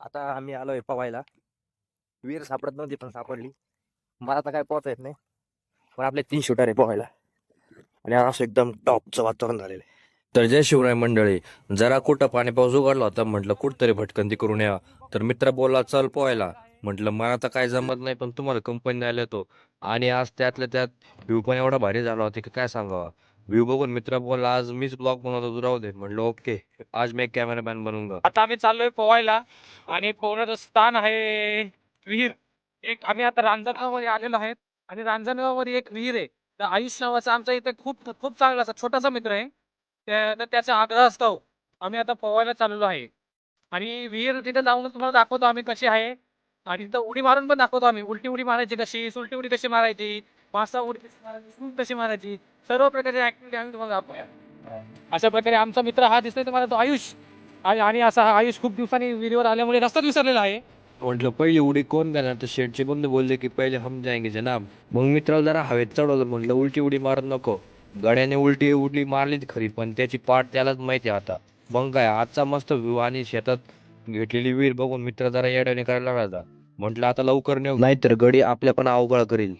आता आम्ही आलोय पवायला विहीर सापडत नव्हती पण सापडली. मला तर काय पोहता येत नाही. पण आपले तीन शूटर आहे पोहायला. आणि असं एकदम टॉपचं वातावरण झालेलं आहे. तर जय शिवराय मंडळी जरा कुठं पाणी पाऊस उघडला होता म्हटलं कुठतरी भटकंती करून या. तर मित्र बोलला चल पोहायला. म्हटलं मला तर काय जमत नाही पण तुम्हाला कंपनी आले तो. आणि आज त्यातल्या त्यात व्ह्यू पण एवढा भारी झाला होता की काय सांगावा. व्ह्यू बघून मित्र बोलला आज मीच ब्लॉग बनवतो तू राहू दे. म्हटलं ओके आज मी एक कॅमेरामॅन बनूंगा आता आम्ही चाललोय पोवायला आणि पोहण्याचं स्थान आहे विहीर. एक आम्ही आता रांजणगावमध्ये आलेलो आहेत आणि रांजणगावमध्ये एक विहीर आहे. तर आयुष नावाचा आमचा इथे खूप खूप चांगला असा छोटासा मित्र आहे. त्या- तर त्याचा आग्रह असतो आम्ही आता पोवायला चाललेलो आहे. आणि विहीर तिथे जाऊन तुम्हाला दाखवतो आम्ही कशी आहे. आणि तिथं उडी मारून पण दाखवतो आम्ही. उलटी उडी मारायची कशी? सुलटी उडी कशी मारायची? मासा उडी कशी मारायची? सूट कशी मारायची? सर्व प्रकारची ऍक्टिव्हिटी आम्ही तुम्हाला दाखवूया. अशा प्रकारे आमचा मित्र हा दिसतोय तुम्हाला तो आयुष. आणि आणि असा हा आयुष खूप दिवसांनी विहिरीवर आल्यामुळे रस्ताच विसरलेला आहे. म्हटलं पहिली उडी कोण देणार? तर शेठचे कोण बोलले की पहिले हम जायगे जनाब. मग मित्राला जरा हवेत चढवलं म्हटलं उलटी उडी मारत नको. गड्याने उलटी उडी मारली खरी पण त्याची पाठ त्यालाच माहिती आहे आता. मग काय आजचा मस्त व्ह्यू आणि शेतात घेतलेली वीर बघून मित्र जरा येड्याने करायला लागला. म्हटलं आता लवकर नेऊ. नाहीतर गडी आपल्या पण अवघड करील.